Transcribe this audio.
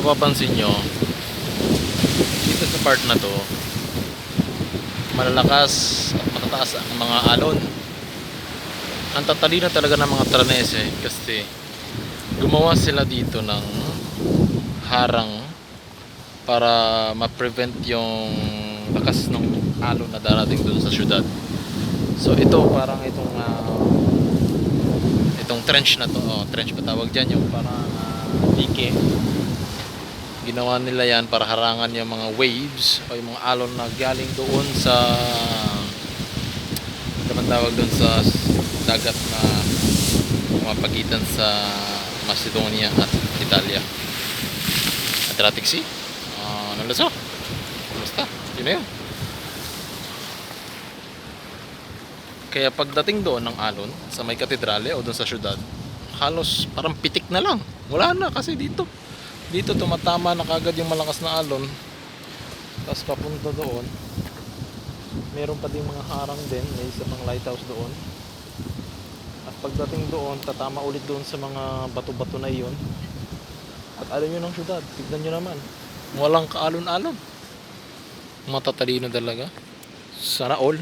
mapapansin nyo, dito sa part na to, malalakas at matataas ang mga alon. Ang tatalino talaga ng mga tranese kasi gumawa sila dito ng harang para ma-prevent yung lakas ng alon na darating doon sa syudad. So ito parang itong ah, itong trench na to, oh, trench pa tawag diyan yung parang uh, dike. Ginawa nila yan para harangan yung mga waves o yung mga alon na galing doon sa ano man tawag doon sa dagat na mapagitan sa Macedonia at Italia. Adriatic Sea? Ah, ano laso? Basta, yun na yun. Kaya pagdating doon ng alon sa may katedrale o doon sa syudad, halos parang pitik na lang. Wala na kasi dito. Dito tumatama na kagad yung malakas na alon. Tapos papunta doon. Meron pa ding mga harang din. May isa pang lighthouse doon. At pagdating doon, tatama ulit doon sa mga bato-bato na iyon. At alon yun ng syudad. Tignan nyo naman. Walang kaalon-alon. Matatalino talaga. Sana all.